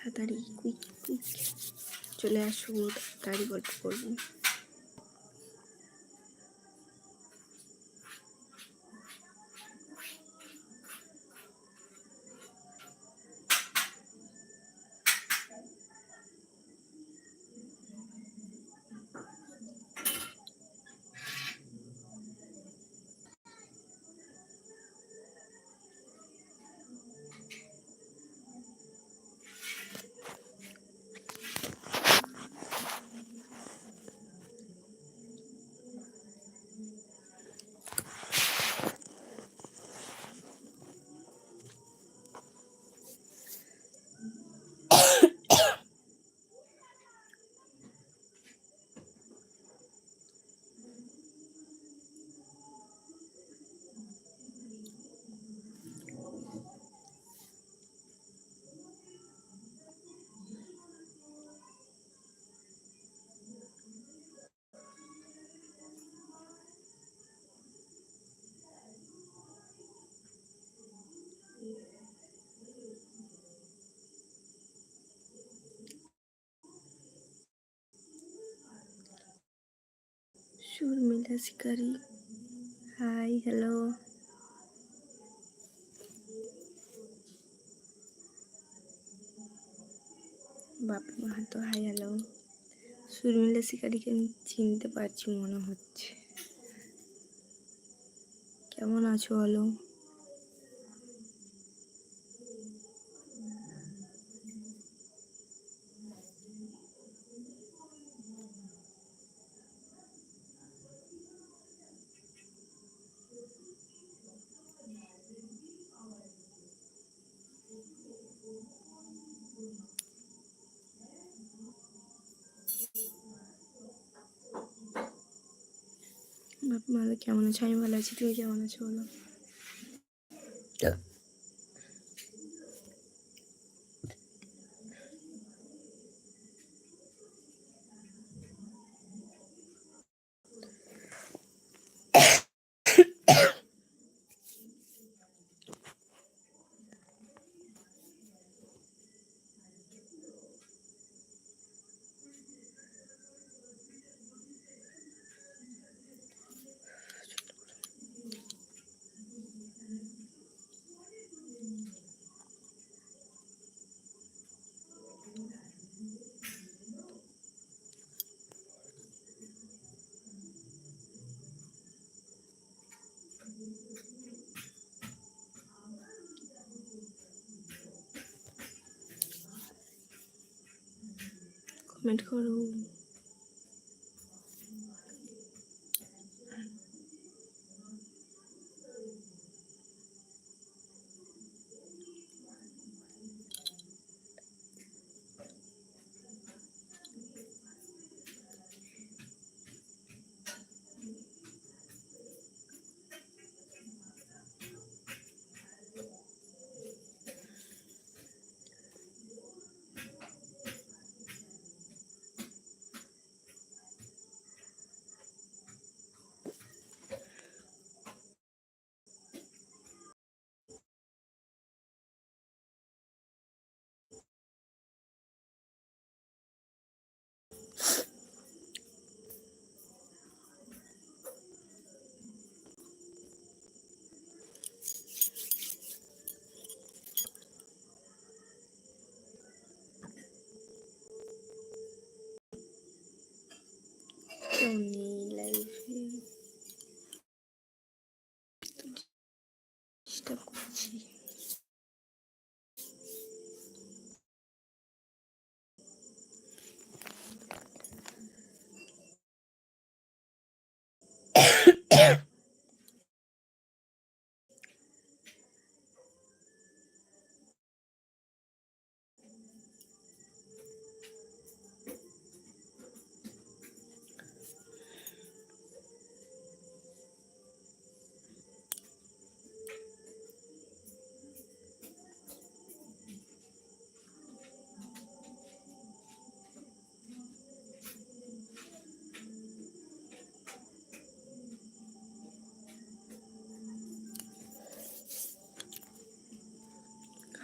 তাড়াতাড়ি quick quick চলে আসব তাড়াতাড়ি গল্প করব Sharmila Shikari hi hello Bapi Mahato hi hello Surmila শিকারিকে আমি চিনতে পারছি মনে হচ্ছে। কেমন আছো বলো? মাহাতো কেমন আছো? আমি ভালো আছি তুমি কেমন আছো বলো? কমেন্ট করো কেউ নেই লাইফে চেষ্টা করছি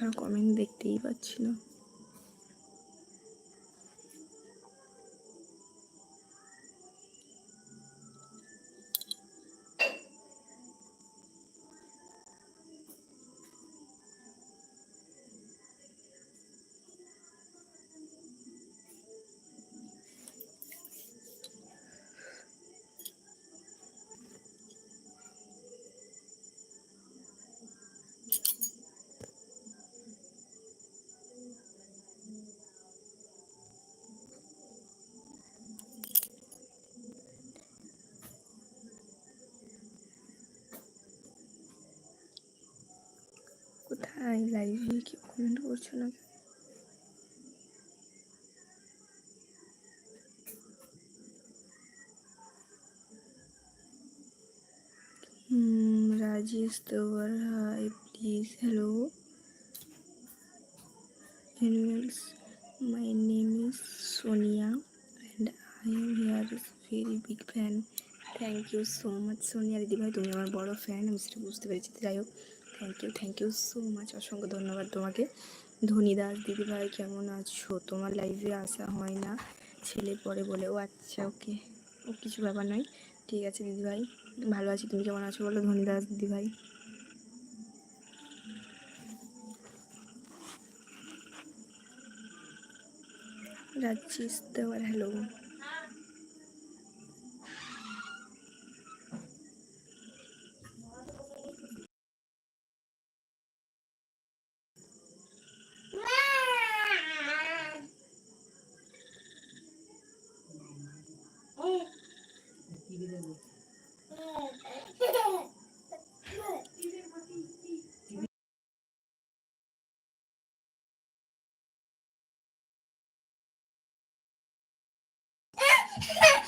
কারও কমেন্ট দেখতেই পাচ্ছি না ভাই লাইভ নিয়ে কেউ কমেন্ট করছ না? Rajesh তোবার hi please hello hellos my name is Sonia and I am here is very big fan thank you so much Sonia দিদিভাই, তুমি আমার বড় ফ্যান আমি সেটা বুঝতে পেরেছি। যাই হোক thank you thank you so much অসংখ্য ধন্যবাদ তোমাকে। ধনী দাস দিদিভাই, কেমন আছো? তোমার লাইভে আসা হয় না। ছেলে পরে বলে, ও আচ্ছা ওকে। ও কিছু ব্যাপার নয়। ঠিক আছে দিদিভাই, ভালো আছি। তুমি কেমন আছো বলো ধনী দাস দিদিভাই? রাজেশ দেওয়ার হ্যালো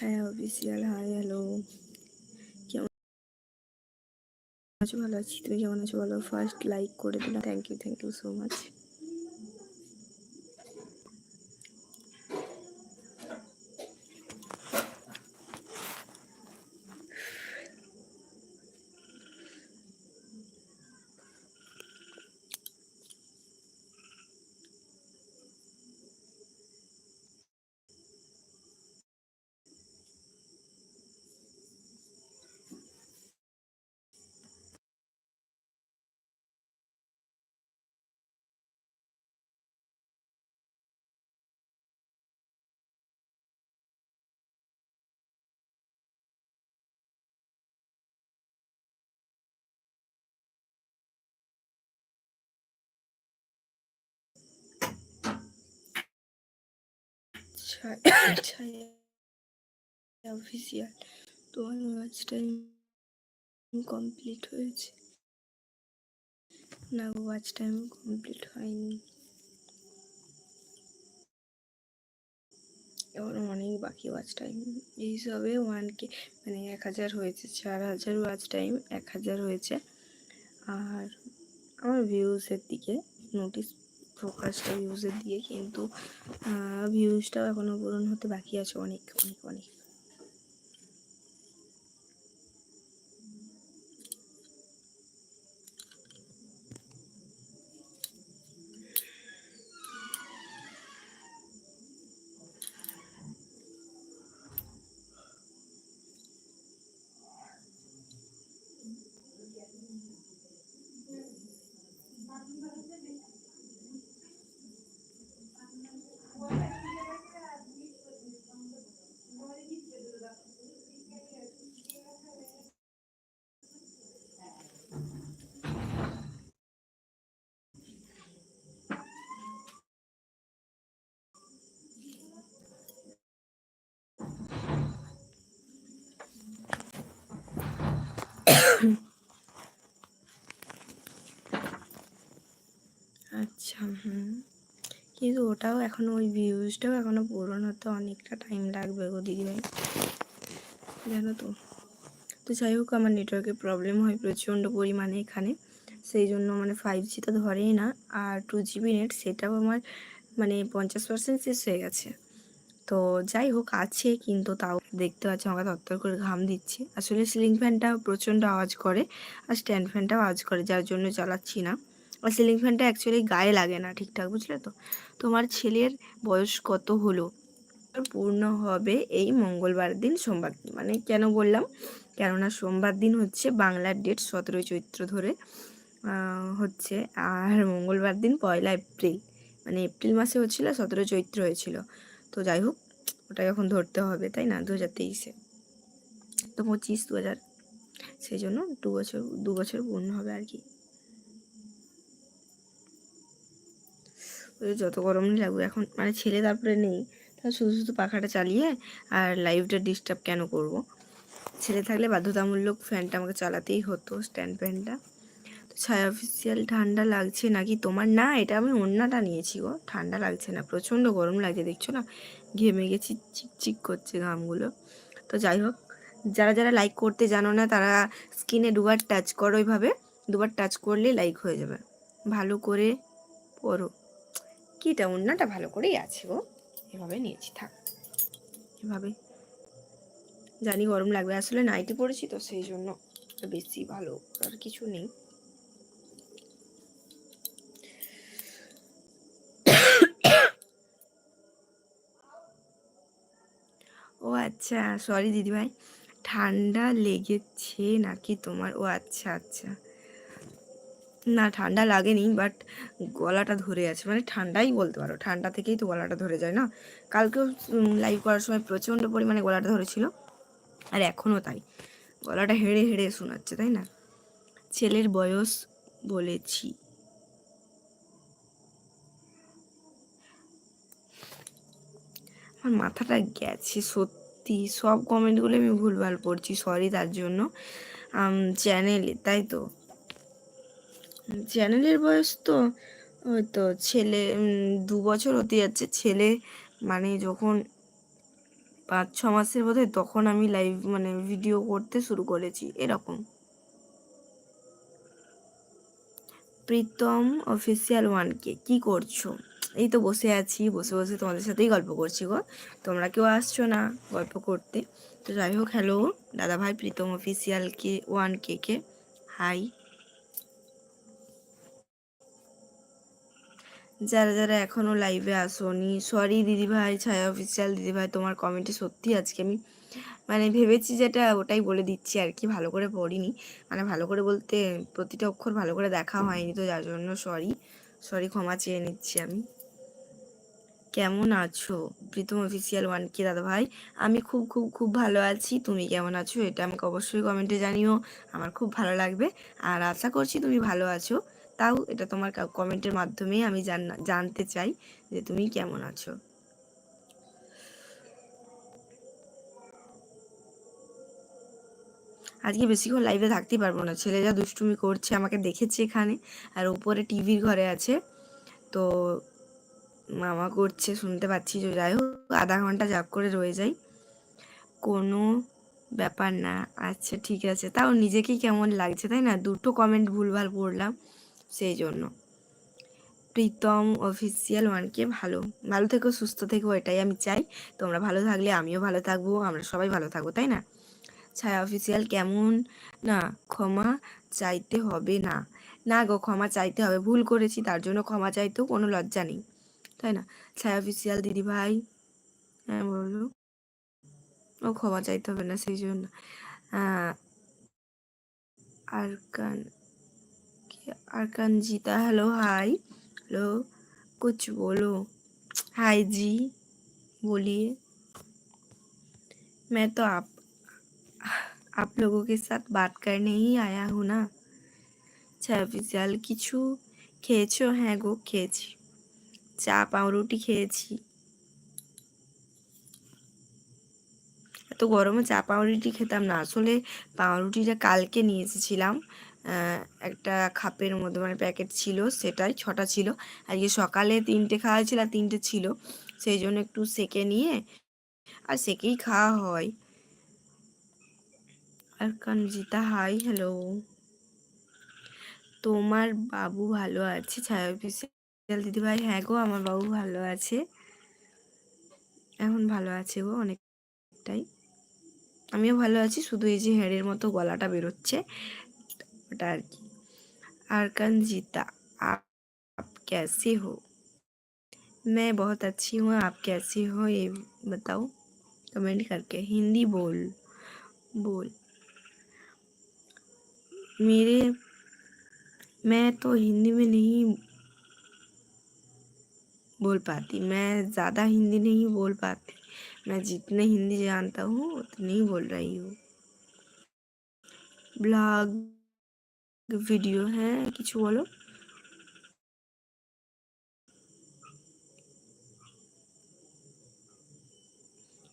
ছায়া অফিসিয়াল হাই হ্যালো কেমন আছো? ভালো আছি। তুমি কেমন আছো বলো? ফার্স্ট লাইক করে দিলাম। Thank you thank you so much Chhaya official তোমার ওয়াচ টাইম কমপ্লিট হয়েছে। না ওয়াচ টাইম কমপ্লিট হয়নি। এখন অনেক বাকি ওয়াচ টাইম এই সবে ওয়ান কে মানে এক হাজার হয়েছে চার হাজার ওয়াচ টাইম এক হাজার হয়েছে। আর আমার ভিউজের দিকে নোটিস ফোকাসটা ভিউজের দিয়ে কিন্তু ভিউজটাও এখনও পূরণ হতে বাকি আছে অনেক অনেক অনেক আচ্ছা হুম কিন্তু ওটাও এখনও ওই ভিউজটাও এখনও পূরণ হতে অনেকটা টাইম লাগবে গো দিদিভাই জানো তো? তো যাই হোক, আমার নেটওয়ার্কের প্রবলেম হয় প্রচণ্ড পরিমাণে এখানে। সেই জন্য মানে ফাইভ জি তো ধরেই না, আর টু জিবি নেট সেটাও আমার মানে পঞ্চাশ পার্সেন্ট শেষ হয়ে গেছে। তো যাই হোক, আছে কিন্তু তাও দেখতে পাচ্ছি আমাকে তত্তর করে ঘাম দিচ্ছে। আসলে সিলিং ফ্যানটা প্রচণ্ড আওয়াজ করে, আর স্ট্যান্ড ফ্যানটাও আওয়াজ করে, যার জন্য চালাচ্ছি না। আর সিলিং ফ্যানটা অ্যাকচুয়ালি গায়ে লাগে না ঠিকঠাক, বুঝলে তো? তোমার ছেলের বয়স কত হলো? পূর্ণ হবে এই মঙ্গলবার দিন সোমবার দিন। মানে কেন বললাম? কেননা সোমবার দিন হচ্ছে বাংলার ডেট সতেরোই চৈত্র ধরে হচ্ছে। আর মঙ্গলবার দিন পয়লা এপ্রিল মানে এপ্রিল মাসে হচ্ছিল সতেরো চৈত্র হয়েছিল। তো যাই হোক ওটা এখন ধরতে হবে, তাই না? দু হাজার তেইশে। তো পঁচিশ দু হাজার সেই জন্য দু বছর দু বছর পূর্ণ হবে আর কি। যত গরম লাগবে এখন মানে ছেলে তারপরে নেই। তাহলে শুধু শুধু পাখাটা চালিয়ে আর লাইভটা ডিস্টার্ব কেন করব? ছেলে থাকলে বাধ্যতামূলক ফ্যানটা আমাকে চালাতেই হতো স্ট্যান্ড ফ্যানটা তো ছায়া অফিসিয়াল ঠান্ডা লাগছে নাকি তোমার? না, এটা আমি অন্যটা নিয়েছি গো। ঠান্ডা লাগছে না, প্রচণ্ড গরম লাগছে, দেখছ না? ঘেমে গেছি চিকচিক করছে ঘামগুলো। তো যাই হোক, যারা যারা লাইক করতে জানো না, তারা স্কিনে দুবার টাচ করো ওইভাবে। দুবার টাচ করলে লাইক হয়ে যাবে। ভালো করে কিটা অন্যটা ভালো করেই আছে গো। এভাবে নিয়েছি, থাক। এভাবে। জানি গরম লাগবে, আসলে নাইটি পরেছি তো, সেই জন্য বেশি ভালো আর কিছু নেই। ও আচ্ছা সরি দিদিভাই। ঠান্ডা লেগেছে নাকি তোমার? ও আচ্ছা আচ্ছা। না, ঠান্ডা লাগেনি বাট গলাটা ধরে আছে। মানে ঠান্ডাই বলতে পারো, ঠান্ডা থেকেই তো গলাটা ধরে যায়, না? কালকেও লাইভ করার সময় প্রচণ্ড পরিমাণে গলাটা ধরেছিল, আর এখনও তাই। গলাটা হেড়ে হেড়ে শোনাচ্ছে, তাই না? ছেলের বয়স বলেছি। আমার মাথাটা গেছে সত্যি, সব কমেন্টগুলো আমি ভুলভাল পড়ছি সরি তার জন্য। চ্যানেলে তাই তো? চ্যানেলের বয়স তো, ওই তো ছেলে দু বছর হতে যাচ্ছে। ছেলে মানে যখন পাঁচ, ছ মাসের বোধ তখন আমি লাইভ মানে ভিডিও করতে শুরু করেছি, এরকম। প্রীতম অফিসিয়াল ওয়ানকে কি করছ? এই তো বসে আছি, বসে বসে তোমাদের সাথেই গল্প করছি গো। তোমরা কেউ আসছো না গল্প করতে। তো যাই হোক হ্যালো দাদা ভাই প্রীতম অফিসিয়াল কে ওয়ান কে কে। হাই যারা যারা এখনও লাইভে আসোনি সরি দিদিভাই, ছায়া অফিসিয়াল দিদিভাই, তোমার কমেন্টে সত্যি আজকে আমি মানে ভেবেছি যেটা ওটাই বলে দিচ্ছি আর কি, ভালো করে পড়িনি। মানে ভালো করে বলতে প্রতিটা অক্ষর ভালো করে দেখা হয়নি তো, যার জন্য সরি সরি ক্ষমা চেয়ে নিচ্ছি আমি। কেমন আছো? প্রীতম অফিসিয়াল ওয়ান কে দাদা ভাই আমি খুব খুব খুব ভালো আছি, তুমি কেমন আছো? এটা আমাকে অবশ্যই কমেন্টে জানিও, আমার খুব ভালো লাগবে, আর আশা করছি তুমি ভালো আছো। তাও এটা তোমার কমেন্টের মাধ্যমে আমি জানতে চাই যে তুমি কেমন আছো। আজকে বেশিক্ষণ লাইভে থাকতেই পারব না। ছেলে যা দুষ্টুমি করছে, আমাকে দেখেছে এখানে, আর উপরে টিভির ঘরে আছে। তো মামা করছে, শুনতে পাচ্ছি যে যাই হোক, আধা ঘণ্টা জাপ করে রয়ে যাই। কোনো ব্যাপার না। আচ্ছা ঠিক আছে। তাও নিজেকেই কেমন লাগছে, তাই না? দুটো কমেন্ট ভুলভাল পড়লাম। সেই জন্য। প্রীতম অফিসিয়াল ওয়ানকে ভালো ভালো থেকো, সুস্থ থেকো, এটাই আমি চাই। তোমরা ভালো থাকলে আমিও ভালো থাকব, আমরা সবাই ভালো থাকব, তাই না? ছায়া অফিসিয়াল কেমন? না, ক্ষমা চাইতে হবে না। না গো, ক্ষমা চাইতে হবে, ভুল করেছি, তার জন্য ক্ষমা চাইতেও কোনো লজ্জা নেই, তাই না? ছায়া অফিসিয়াল দিদি ভাই হ্যাঁ বলো। ও ক্ষমা চাইতে হবে না, সেই জন্য। আর কান अरकन जीता हेलो हाय हेलो कुछ बोलो हाय जी बोलिए मैं तो आप आप लोगों के साथ बात करने ही आया हूँ ना अच्छा विशाल কিছু খেয়েছো হ্যাঁ গো খেয়েছি চা পাউরুটি খেয়েছি এত গরমে চা পাউরুটি খেতাম না আসলে পাউরুটিটা কালকে নিয়ে এসেছিলাম একটা খাপের মধ্যে মানে প্যাকেট ছিল, সেটাই ছটা ছিল। আজকে সকালে তিনটে খাওয়া ছিল আর তিনটে ছিল। সেই জন্য একটু সেকে নিয়ে আর সেকেই খাওয়া হয়। আর কানজিতা হাই, হ্যালো। তোমার বাবু ভালো আছে? ছায়া অফিসিয়াল দিদিভাই হ্যাঁ গো, আমার বাবু ভালো আছে। এখন ভালো আছে গো অনেকটাই। আমিও ভালো আছি, শুধু এই যে হেঁড়ের মতো গলাটা বেরোচ্ছে। ওটা আর কি আরকান জিতা आप कैसे हो मैं बहुत अच्छी हूँ आप कैसे हो ये बताओ कमेंट करके हिंदी बोल बोल मेरे मैं तो हिंदी में नहीं बोल पाती मैं ज़्यादा हिंदी नहीं बोल पाती मैं जितने हिंदी जानता हूँ उतनी ही बोल रही हूँ ব্লগ ভিডিও হ্যাঁ কিছু বলো।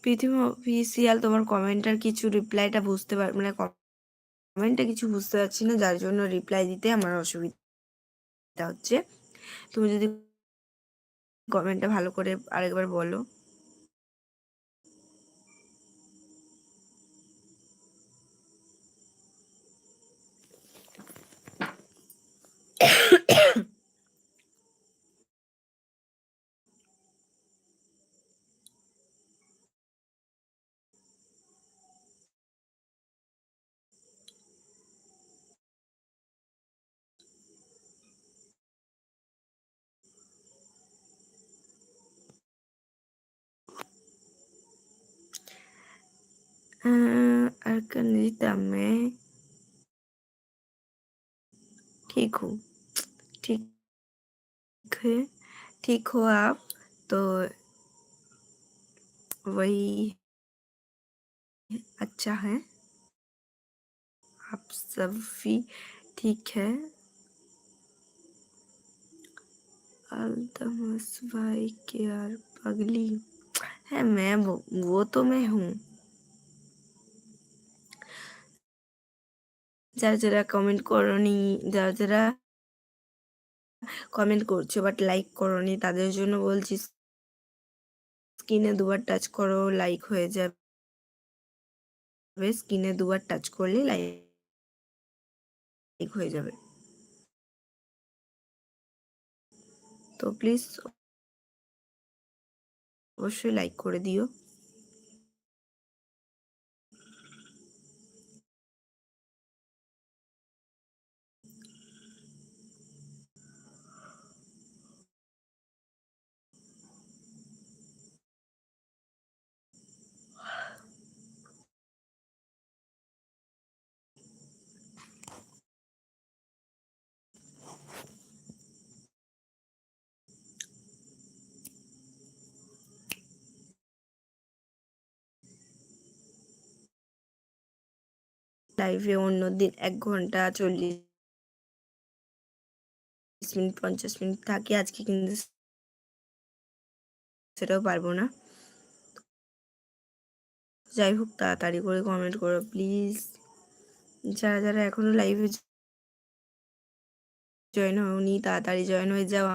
পৃথিবী অফিসিয়াল তোমার কমেন্টার কিছু রিপ্লাইটা বুঝতে পার মানে কমেন্টটা কিছু বুঝতে পারছি না, যার জন্য রিপ্লাই দিতে আমার অসুবিধা হচ্ছে। তুমি যদি কমেন্টটা ভালো করে আরেকবার বলো। अर्कनिता मैं ठीक हूँ। ठीक है। ठीक हो आप? तो वही अच्छा है। आप सब भी ठीक है? अल्तमस भाई के यार पगली। है मैं वो वो तो मैं हूँ। যারা যারা কমেন্ট করনি, যারা যারা কমেন্ট করছ বাট লাইক করনি, তাদের জন্য বলছি স্ক্রিনে দুবার টাচ করো লাইক হয়ে যাবে। স্ক্রিনে দুবার টাচ করলে লাইক হয়ে যাবে। তো প্লিজ অবশ্যই লাইক করে দিও। লাইভে অন্য দিন এক ঘণ্টা চল্লিশ মিনিট, পঞ্চাশ মিনিট থাকি, আজকে কিন্তু সেটাও পারব না। যাই হোক, তাড়াতাড়ি করে কমেন্ট করো প্লিজ যারা যারা এখনও লাইভে জয়েন হওনি, তাড়াতাড়ি জয়েন হয়ে যাও।